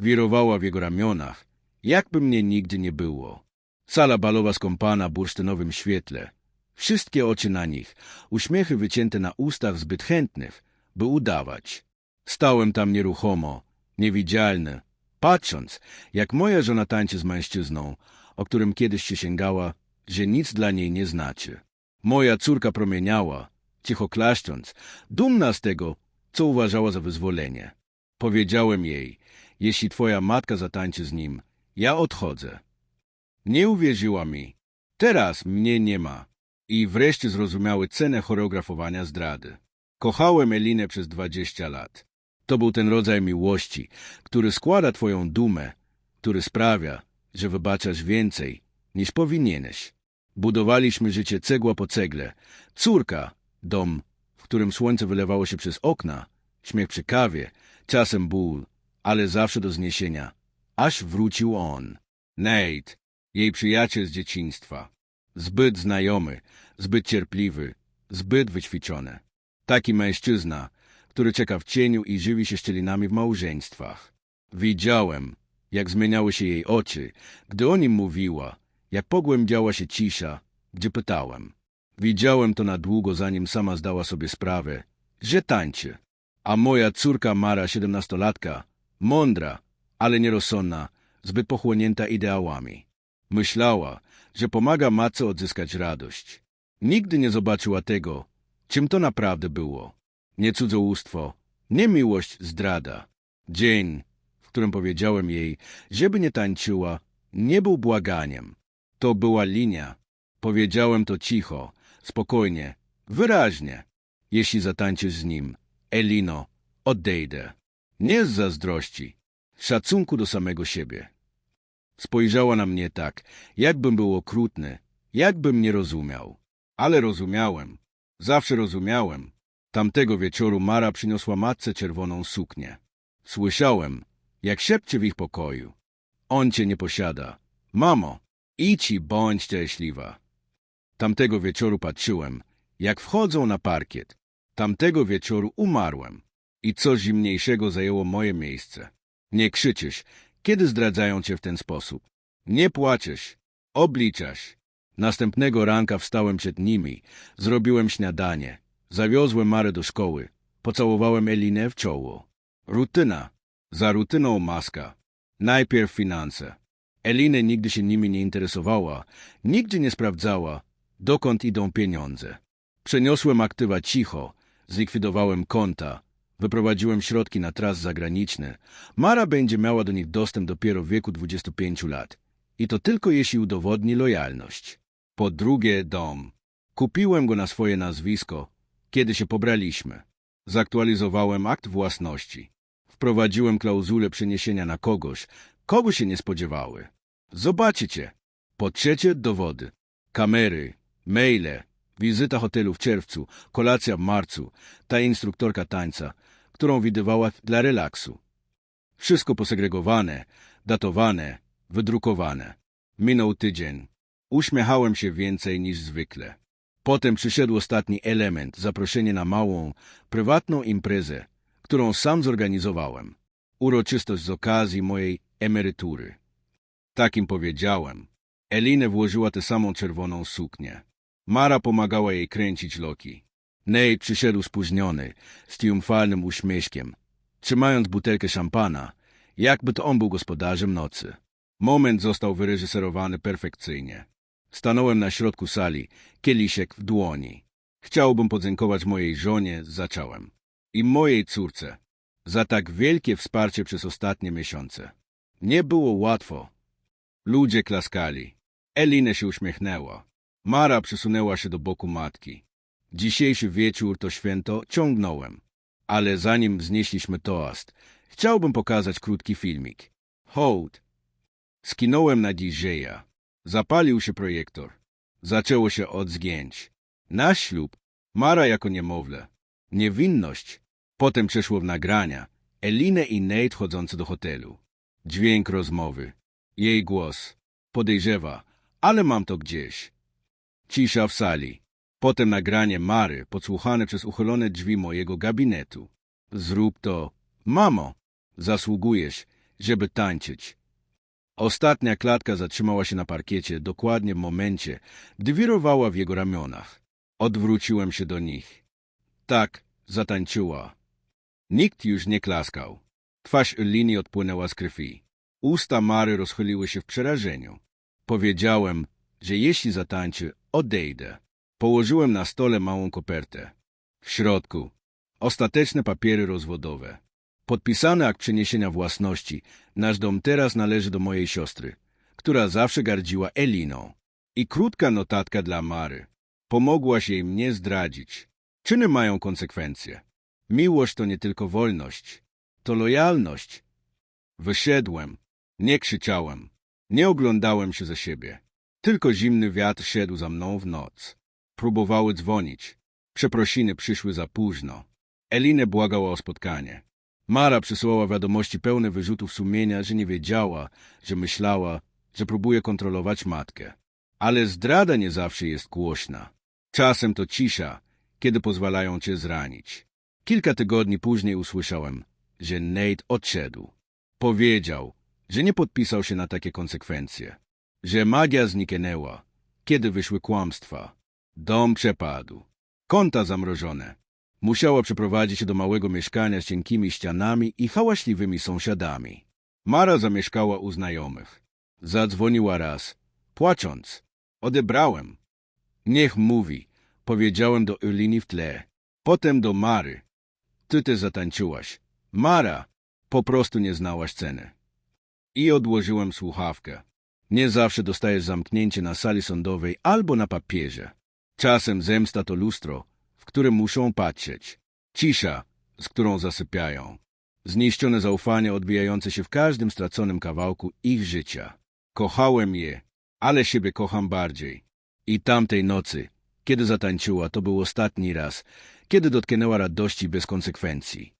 Wirowała w jego ramionach, jakby mnie nigdy nie było. Sala balowa skąpana bursztynowym świetle. Wszystkie oczy na nich, uśmiechy wycięte na ustach zbyt chętnych, by udawać. Stałem tam nieruchomo, niewidzialny, patrząc, jak moja żona tańczy z mężczyzną, o którym kiedyś się sięgała, że nic dla niej nie znaczy. Moja córka promieniała, cicho klaszcząc, dumna z tego, co uważała za wyzwolenie. Powiedziałem jej, jeśli twoja matka zatańczy z nim, ja odchodzę. Nie uwierzyła mi. Teraz mnie nie ma. I wreszcie zrozumiały cenę choreografowania zdrady. Kochałem Elinę przez dwadzieścia lat. To był ten rodzaj miłości, który składa twoją dumę, który sprawia, że wybaczasz więcej, niż powinieneś. Budowaliśmy życie cegła po cegle. Córka, dom, w którym słońce wylewało się przez okna, śmiech przy kawie, czasem ból, ale zawsze do zniesienia. Aż wrócił on. Nate, jej przyjaciel z dzieciństwa. Zbyt znajomy, zbyt cierpliwy, zbyt wyćwiczony. Taki mężczyzna, który czeka w cieniu i żywi się szczelinami w małżeństwach. Widziałem, jak zmieniały się jej oczy, gdy o nim mówiła, jak pogłębiała się cisza, gdzie pytałem. Widziałem to na długo, zanim sama zdała sobie sprawę, że tańczy. A moja córka Mara, siedemnastolatka, mądra, ale nierozsądna, zbyt pochłonięta ideałami. Myślała, że pomaga matce odzyskać radość. Nigdy nie zobaczyła tego, czym to naprawdę było. Nie cudzołóstwo, nie miłość, zdrada. Dzień, w którym powiedziałem jej, żeby nie tańczyła, nie był błaganiem. To była linia. Powiedziałem to cicho, spokojnie, wyraźnie. Jeśli zatańczysz z nim, Elino, odejdę. Nie z zazdrości, szacunku do samego siebie. Spojrzała na mnie tak, jakbym był okrutny, jakbym nie rozumiał. Ale rozumiałem. Zawsze rozumiałem. Tamtego wieczoru Mara przyniosła matce czerwoną suknię. Słyszałem, jak szepcze w ich pokoju. On cię nie posiada. Mamo, idź i bądź szczęśliwa. Tamtego wieczoru patrzyłem, jak wchodzą na parkiet. Tamtego wieczoru umarłem. I coś zimniejszego zajęło moje miejsce. Nie krzyczysz, kiedy zdradzają cię w ten sposób. Nie płaczesz, obliczasz. Następnego ranka wstałem przed nimi, zrobiłem śniadanie, zawiozłem Marę do szkoły, pocałowałem Elinę w czoło. Rutyna. Za rutyną maska. Najpierw finanse. Elinę nigdy się nimi nie interesowała, nigdy nie sprawdzała, dokąd idą pieniądze. Przeniosłem aktywa cicho, zlikwidowałem konta, wyprowadziłem środki na tras zagraniczny. Mara będzie miała do nich dostęp dopiero w wieku 25 lat. I to tylko jeśli udowodni lojalność. Po drugie, dom. Kupiłem go na swoje nazwisko, kiedy się pobraliśmy. Zaktualizowałem akt własności. Wprowadziłem klauzulę przeniesienia na kogoś, kogo się nie spodziewały. Zobaczycie. Po trzecie, dowody. Kamery, maile, wizyta hotelu w czerwcu, kolacja w marcu, ta instruktorka tańca, którą widywała dla relaksu. Wszystko posegregowane, datowane, wydrukowane. Minął tydzień. Uśmiechałem się więcej niż zwykle. Potem przyszedł ostatni element, zaproszenie na małą, prywatną imprezę, którą sam zorganizowałem. Uroczystość z okazji mojej emerytury. Takim powiedziałem. Elinę włożyła tę samą czerwoną suknię. Mara pomagała jej kręcić loki. Nate przyszedł spóźniony, z triumfalnym uśmieszkiem, trzymając butelkę szampana, jakby to on był gospodarzem nocy. Moment został wyreżyserowany perfekcyjnie. Stanąłem na środku sali, kieliszek w dłoni. Chciałbym podziękować mojej żonie, zacząłem, i mojej córce, za tak wielkie wsparcie przez ostatnie miesiące. Nie było łatwo. Ludzie klaskali. Elina się uśmiechnęła. Mara przysunęła się do boku matki. Dzisiejszy wieczór to święto ciągnąłem. Ale zanim wznieśliśmy toast, chciałbym pokazać krótki filmik. Hołd. Skinąłem na DJ-a. Zapalił się projektor. Zaczęło się od zgięć. Nasz ślub. Mara jako niemowlę. Niewinność. Potem przeszło w nagrania. Elinę i Nate chodzący do hotelu. Dźwięk rozmowy. Jej głos. Podejrzewa, ale mam to gdzieś. Cisza w sali. Potem nagranie Mary, podsłuchane przez uchylone drzwi mojego gabinetu. Zrób to. Mamo, zasługujesz. żeby tańczyć. Ostatnia klatka zatrzymała się na parkiecie dokładnie w momencie, gdy wirowała w jego ramionach. Odwróciłem się do nich. Tak, zatańczyła. Nikt już nie klaskał. Twarz Elini odpłynęła z krwi. Usta Mary rozchyliły się w przerażeniu. Powiedziałem, że jeśli zatańczy, odejdę. Położyłem na stole małą kopertę. W środku ostateczne papiery rozwodowe. Podpisany akt przeniesienia własności. Nasz dom teraz należy do mojej siostry, która zawsze gardziła Eliną. I krótka notatka dla Mary. Pomogłaś jej mnie zdradzić. Czyny mają konsekwencje. Miłość to nie tylko wolność, to lojalność. Wyszedłem. Nie krzyczałem. Nie oglądałem się za siebie. Tylko zimny wiatr szedł za mną w noc. Próbowały dzwonić. Przeprosiny przyszły za późno. Elinę błagała o spotkanie. Mara przysłała wiadomości pełne wyrzutów sumienia, że nie wiedziała, że myślała, że próbuje kontrolować matkę. Ale zdrada nie zawsze jest głośna. Czasem to cisza, kiedy pozwalają cię zranić. Kilka tygodni później usłyszałem, że Nate odszedł. Powiedział, że nie podpisał się na takie konsekwencje, że magia zniknęła, kiedy wyszły kłamstwa. Dom przepadł, konta zamrożone. Musiała przeprowadzić się do małego mieszkania z cienkimi ścianami i hałaśliwymi sąsiadami. Mara zamieszkała u znajomych. Zadzwoniła raz, płacząc. Odebrałem. Niech mówi, powiedziałem do Elini w tle. Potem do Mary. Ty też zatańczyłaś. Mara, po prostu nie znałaś ceny. I odłożyłem słuchawkę. Nie zawsze dostajesz zamknięcie na sali sądowej albo na papierze. Czasem zemsta to lustro, w którym muszą patrzeć. Cisza, z którą zasypiają. Zniszczone zaufanie odbijające się w każdym straconym kawałku ich życia. Kochałem je, ale siebie kocham bardziej. I tamtej nocy, kiedy zatańczyła, to był ostatni raz, kiedy dotknęła radości bez konsekwencji.